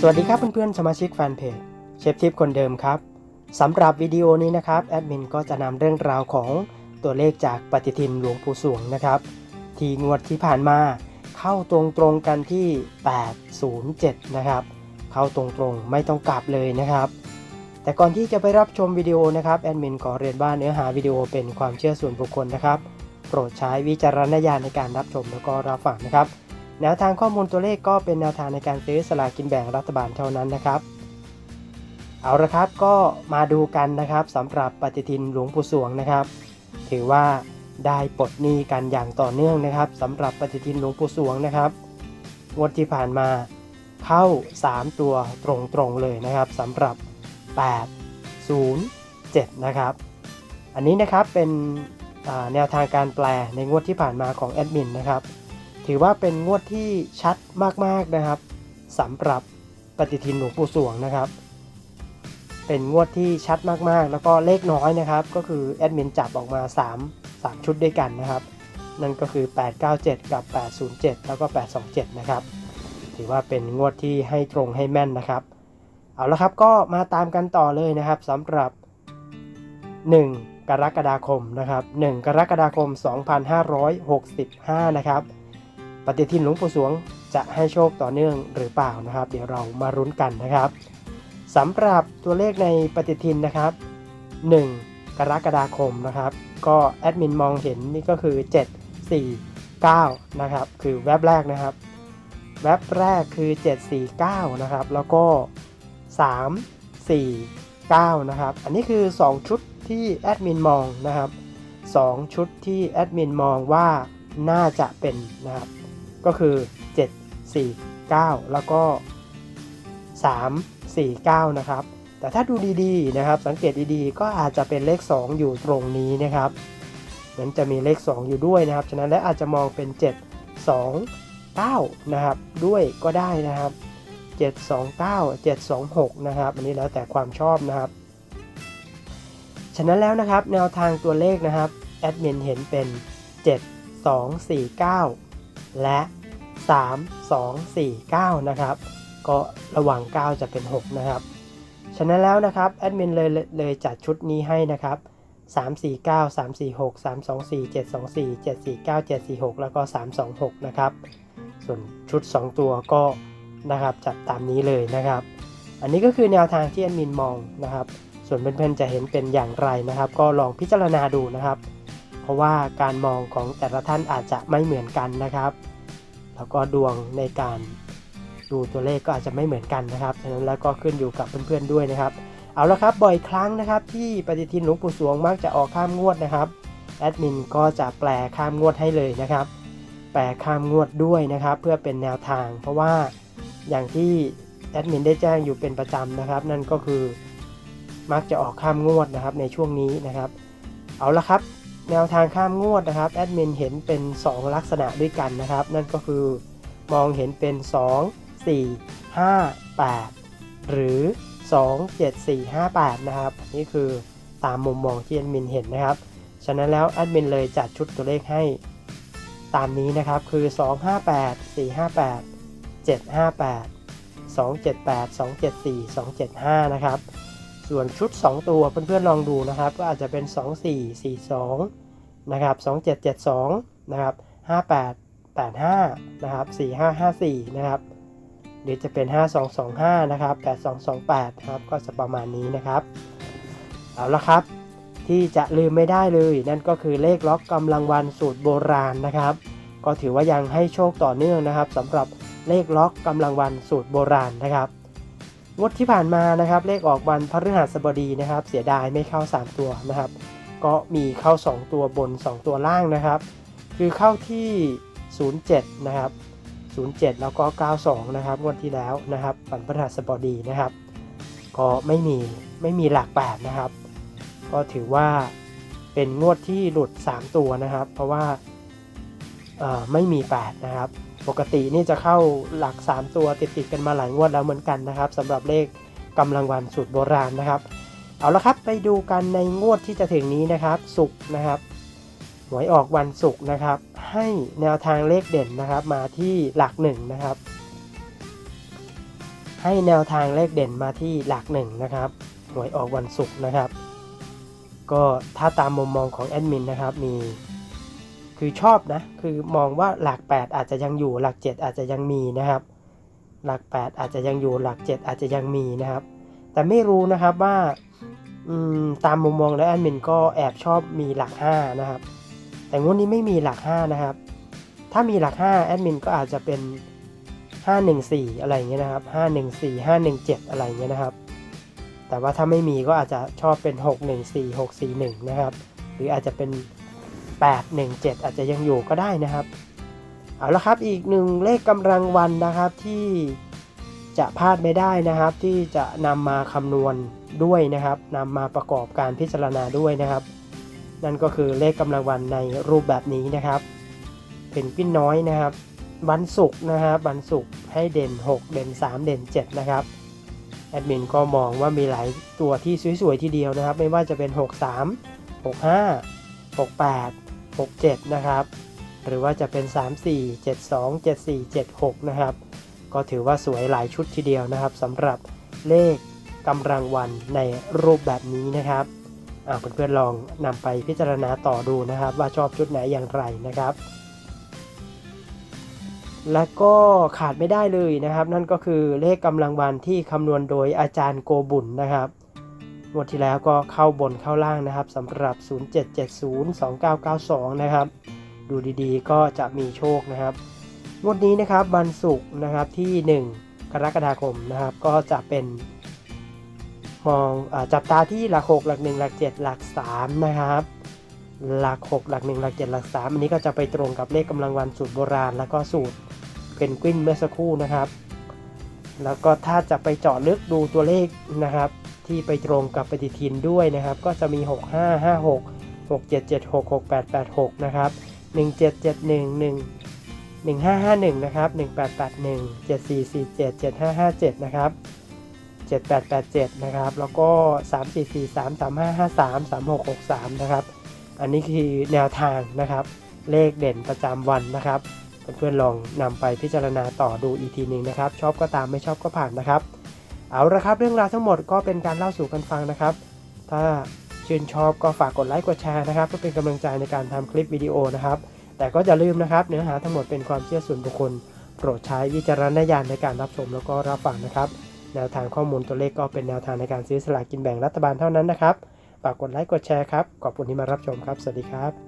สวัสดีครับเพื่อนๆสมาชิกแฟนเพจเชฟทิปคนเดิมครับสำหรับวิดีโอนี้นะครับแอดมินก็จะนำเรื่องราวของตัวเลขจากปฏิทินหลวงปู่สวงนะครับ ที่งวดที่ผ่านมาเข้าตรงๆกันที่ 807 นะครับ เข้าตรงๆไม่ต้องกลับเลยนะครับ แต่ก่อนที่จะไปรับชมวิดีโอนะครับแอดมินขอเรียนว่าเนื้อหาวิดีโอเป็นความเชื่อส่วนบุคคลนะครับ โปรดใช้วิจารณญาณในการรับชมแล้วก็รับฟังนะครับ แนวทางข้อมูลตัวเลขก็เป็นแนวทางในการซื้อสลากกินแบ่งรัฐบาลเท่านั้นนะครับ เอาละครับก็มาดูกันนะครับสำหรับปฏิทินหลวงปู่สวงนะครับ ถือว่าได้ปลดหนี้กันอย่างต่อเนื่องนะครับสำหรับปฏิทินหลวงปู่สวงนะครับงวดที่ผ่านมาเข้า 3 ตัวตรงๆเลยนะครับสำหรับ 8 0 7 นะครับ อันนี้นะครับเป็นแนวทางการแปลในงวดที่ผ่านมาของแอดมินนะครับ ถือว่าเป็นงวดที่ชัดมากๆนะครับสำหรับปฏิทินหลวงปู่สวงนะครับ เป็นงวดที่ชัดมากๆ แล้วก็เลขน้อยนะครับ ก็คือแอดมินจับออกมา 3 3 ชุดด้วยกันนะครับ นั่นก็คือ 897 กับ 807 แล้วก็ 827 นะครับ ถือว่าเป็นงวดที่ให้ตรงให้แม่นนะครับ เอาละครับก็มาตามกันต่อเลยนะครับสำหรับ 1 กรกฎาคมนะครับ 1 กรกฎาคม 2565 นะครับ ปฏิทินหลวงปู่สวงจะให้โชคต่อเนื่องหรือเปล่านะครับ เดี๋ยวเรามารุ้นกันนะครับสำหรับตัวเลขในปฏิทินนะครับ 1 กรกฎาคมนะครับ ก็แอดมินมองเห็นนี่ก็คือ 7 4 9 นะครับ คือแว็บแรกนะครับ แว็บแรกคือ 749 นะครับ แล้วก็ 3 4 9 นะครับ อันนี้คือ 2 ชุดที่แอดมินมองนะครับ 2 ชุดที่แอดมินมองว่าน่าจะเป็นนะครับ ก็คือ 7 4 9 แล้วก็ 3 4 9 นะครับ แต่ถ้าดูดีๆนะครับ สังเกตดีๆ ก็อาจจะเป็นเลข 2 อยู่ตรงนี้นะครับ เหมือนจะมีเลข 2 อยู่ด้วยนะครับ ฉะนั้นและอาจจะมองเป็น 7 2 9 นะครับ ด้วยก็ได้นะครับ 729 726 นะครับ อันนี้แล้วแต่ความชอบนะครับ ฉะนั้นแล้วนะครับแนวทางตัวเลขนะครับแอดมินเห็นเป็น 7 2 4 9 และ 3 2 4 9 นะครับ ก็ระหว่าง 9 จะเป็น 6 นะครับ ฉะนั้นแล้วนะครับแอดมินเลยเลยจัดชุดนี้ให้นะครับ 3 4 9 3 4 6 3 2 4 7 2 4 7 4 9 7 4 6 แล้วก็ 3 2 6 นะครับ ส่วนชุด 2 ตัวก็นะครับจัดตามนี้เลยนะครับ อันนี้ก็คือแนวทางที่แอดมินมองนะครับ ส่วนเพื่อนๆจะเห็นเป็นอย่างไรนะครับ ก็ลองพิจารณาดูนะครับ เพราะว่าการมองของแต่ละท่านอาจจะไม่เหมือนกันนะครับ แล้วก็ดวงในการดูตัวเลขก็อาจจะไม่เหมือนกันนะครับฉะนั้นแล้วก็ขึ้นอยู่กับเพื่อนๆด้วยนะครับ เอาละครับบ่อยครั้งนะครับ ที่ปฏิทินหลวงปู่สวงมักจะออกข้ามงวดนะครับแอดมินก็จะแปลข้ามงวดให้เลยนะครับ แปลข้ามงวดด้วยนะครับ เพื่อเป็นแนวทาง เพราะว่าอย่างที่แอดมินได้แจ้งอยู่เป็นประจำนะครับ นั่นก็คือมักจะออกข้ามงวดนะครับในช่วงนี้นะครับ เอาละครับ แนวทางข้ามงวดนะครับแอดมินเห็นเป็น 2 ลักษณะด้วยกันนะครับ นั่นก็คือมองเห็นเป็น 2 4 5 8 หรือ 2 7 4 5 8 นะครับ นี่คือตามมุมมองที่แอดมินเห็นนะครับ ฉะนั้นแล้วแอดมินเลยจัดชุดตัวเลขให้ตามนี้นะครับคือ 258 458 758 278 274 275 นะครับ ส่วนชุด 2 ตัวเพื่อนๆลองดูนะครับก็อาจจะเป็น 2442 นะครับ 2772 นะครับ 5885 นะครับ 4554 นะครับหรือจะเป็น 5225 นะครับ 8228 ครับก็จะประมาณนี้นะครับ เอาละครับ ที่จะลืมไม่ได้เลยนั่นก็คือเลขล็อกกำลังวันสูตรโบราณนะครับ ก็ถือว่ายังให้โชคต่อเนื่องนะครับสำหรับเลขล็อกกำลังวันสูตรโบราณนะครับ งวดที่ผ่านมานะครับ เลขออกวันพฤหัสบดีนะครับ เสียดายไม่เข้า 3 ตัวนะครับ ก็มีเข้า 2 ตัวบน 2 ตัวล่างนะครับ คือเข้าที่ 07 นะครับ 07 แล้วก็ 92 นะครับงวดที่แล้วนะครับวันพฤหัสบดีนะครับ ก็ไม่มีไม่มีหลัก8นะครับ ก็ถือว่าเป็นงวดที่หลุด 3 ตัวนะครับ เพราะว่า ไม่มี 8 นะครับ ปกตินี่จะเข้าหลัก 3 ตัวติดๆกันมาหลายงวดแล้วเหมือนกันนะครับสำหรับเลขกำลังวันสูตรโบราณนะครับ เอาละครับไปดูกันในงวดที่จะถึงนี้นะครับศุกร์นะครับหวยออกวันศุกร์นะครับ ให้แนวทางเลขเด่นนะครับ มาที่หลักหนึ่งนะครับ ให้แนวทางเลขเด่นมาที่หลักหนึ่งนะครับหวยออกวันศุกร์นะครับ ก็ถ้าตามมุมมองของแอดมินนะครับมี คือชอบนะ คือมองว่าหลัก 8 อาจจะยังอยู่หลัก 7 อาจจะยังมีนะครับ หลัก 8 อาจจะยังอยู่หลัก 7 อาจจะยังมีนะครับ แต่ไม่รู้นะครับว่าตามมุมมองแล้วแอดมินก็แอบชอบมีหลัก 5 นะครับ แต่งวดนี้ไม่มีหลัก 5 นะครับ ถ้ามีหลัก 5 แอดมินก็อาจจะเป็น 514 อะไรอย่างเงี้ยนะครับ 514 517 อะไรอย่างเงี้ยนะครับ แต่ว่าถ้าไม่มีก็อาจจะชอบเป็น 614 641 นะครับ หรืออาจจะเป็น 817 อาจจะยังอยู่ก็ได้นะครับ เอาละครับอีกหนึ่งเลขกำลังวันนะครับที่จะพลาดไม่ได้นะครับ ที่จะนำมาคำนวณด้วยนะครับนำมาประกอบการพิจารณาด้วยนะครับ นั่นก็คือเลขกำลังวันในรูปแบบนี้นะครับเป็นกวินน้อยนะครับวันศุกร์นะครับวันศุกร์ให้เด่น 6 เด่น 3 เด่น 7 นะครับแอดมินก็มองว่ามีหลายตัวที่สวยๆทีเดียวนะครับ ไม่ว่าจะเป็น 63 65 68 67 นะครับ หรือว่าจะเป็น 34 72 74 76 นะครับ ก็ถือว่าสวยหลายชุดทีเดียวนะครับสำหรับเลขกำลังวันในรูปแบบนี้นะครับเพื่อนๆลองนำไปพิจารณาต่อดูนะครับ ว่าชอบชุดไหนอย่างไรนะครับ และก็ขาดไม่ได้เลยนะครับ นั่นก็คือเลขกำลังวันที่คำนวณโดยอาจารย์โกบุญนะครับ งวดที่แล้วก็เข้าบนเข้าล่างนะครับสำหรับ 07702992 นะครับ ดูดีๆ ก็จะมีโชคนะครับ งวดนี้นะครับวันศุกร์นะครับที่ 1 กรกฎาคมนะครับ ก็จะเป็นมองอจับตาที่หลัก 6 หลัก 1 หลัก 7 หลัก 3 นะครับ หลัก 6 หลัก 1 หลัก 7 หลัก 3 อันนี้ก็จะไปตรงกับเลขกำลังวันสูตรโบราณ แล้วก็สูตรเป็นกวินเมื่อสักครู่นะครับ แล้วก็ถ้าจะไปเจาะลึกดูตัวเลขนะครับ ที่ไปตรงกับปฏิทินด้วยนะครับ ก็จะมี 6 5 5 6 6 7 7 6 6 8 8 6 นะครับ 1 7 7 1 1 1551 นะครับ 1881 7447 7557 นะครับ 7887 นะครับ แล้วก็ 3443 3553 3663 นะครับ อันนี้คือแนวทางนะครับ เลขเด่นประจำวันนะครับ เพื่อนๆลองนำไปพิจารณาต่อดูอีกทีหนึ่งนะครับ ชอบก็ตามไม่ชอบก็ผ่านนะครับ เอาละครับ เรื่องราวทั้งหมดก็เป็นการเล่าสู่กันฟังนะครับ ถ้าชื่นชอบก็ฝากกดไลค์กดแชร์นะครับเพื่อเป็นกำลังใจในการทำคลิปวิดีโอนะครับ แต่ก็อย่าลืมนะครับ เนื้อหาทั้งหมดเป็นความเชื่อส่วนบุคคล โปรดใช้วิจารณญาณในการรับชมแล้วก็รับฟังนะครับแนวทางข้อมูลตัวเลขก็เป็นแนวทางในการซื้อสลากกินแบ่งรัฐบาลเท่านั้นนะครับฝากกดไลค์กดแชร์ครับขอบคุณที่มารับชมครับสวัสดีครับ